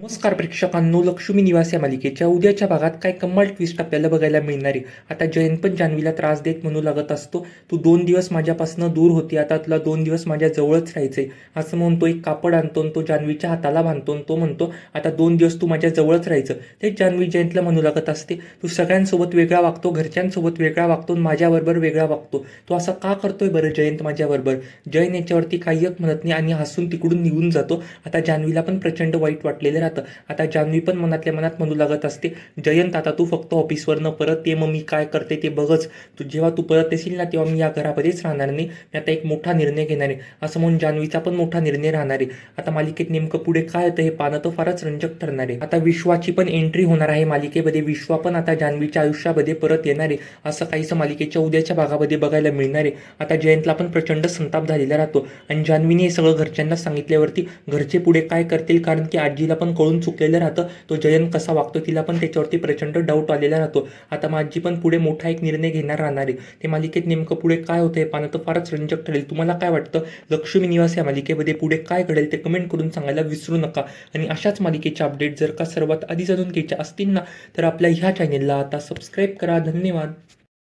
नमस्कार प्रेक्षकांनो लक्ष्मी निवास या मालिकेच्या उद्याच्या भागात काय कमाल ट्विस्ट आपल्याला बघायला मिळणार आहे. आता जयंत पण जान्हवीला त्रास देत म्हणू लागत असतो. तू दोन दिवस माझ्यापासून दूर होती आता तुला दोन दिवस माझ्या जवळच राहायचंय. असं म्हणून तो एक कापड आणतो आणि तो जान्हवीच्या हाताला बांधतो तो म्हणतो आता दोन दिवस तू माझ्या जवळच राहायचं. ते जान्हवी जयंतला म्हणू लागत असते. तू सगळ्यांसोबत वेगळा वागतो घरच्यांसोबत वेगळा वागतो आणि माझ्याबरोबर वेगळा वागतो. तो असं का करतोय बरं जयंत माझ्याबरोबर? जयंत याच्यावरती काही एक म्हणत नाही आणि हसून तिकडून निघून जातो. आता जान्हवीला पण प्रचंड वाईट वाटलेलं जातं आता जान्हवी पण मनातल्या मनात म्हणू लागत असते जयंत आता तू फक्त ऑफिसवरनं परत ते मग मी काय करते ते बघच. तू जेव्हा तू परत येशील ना तेव्हा मी या घरामध्येच राहणार नाही. मी आता एक मोठा निर्णय घेणार आहे. असं म्हणून जान्हवीचा पण मोठा निर्णय राहणार आहे. आता मालिकेत नेमकं पुढे काय होतं हे पाहणं तर फारच रंजक ठरणार आहे. आता विश्वाची पण एंट्री होणार आहे मालिकेमध्ये. विश्वा पण आता जान्हवीच्या आयुष्यामध्ये परत येणार आहे. असं काहीसं मालिकेच्या उद्याच्या भागामध्ये बघायला मिळणार आहे. आता जयंतला पण प्रचंड संताप झालेला राहतो. आणि जान्हवीने हे सगळं घरच्यांना सांगितल्यावरती घरचे पुढे काय करतील? कारण की आजीला पण कळून चुकलेलं राहतं. तो जयन कसा वागतो तिला पण त्याच्यावरती प्रचंड डाऊट आलेला राहतो. आता माझी पण पुढे मोठा एक निर्णय घेणार राहणार आहे. ते मालिकेत नेमकं पुढे काय होतं हे पाहणं तर फारच रंजक ठरेल. तुम्हाला काय वाटतं? लक्ष्मी निवास या मालिकेमध्ये पुढे काय घडेल ते कमेंट करून सांगायला विसरू नका. आणि अशाच मालिकेचे अपडेट जर का सर्वात आधी जाणून घ्यायच्या असतील ना तर आपल्या ह्या चॅनेलला आता सबस्क्राईब करा. धन्यवाद.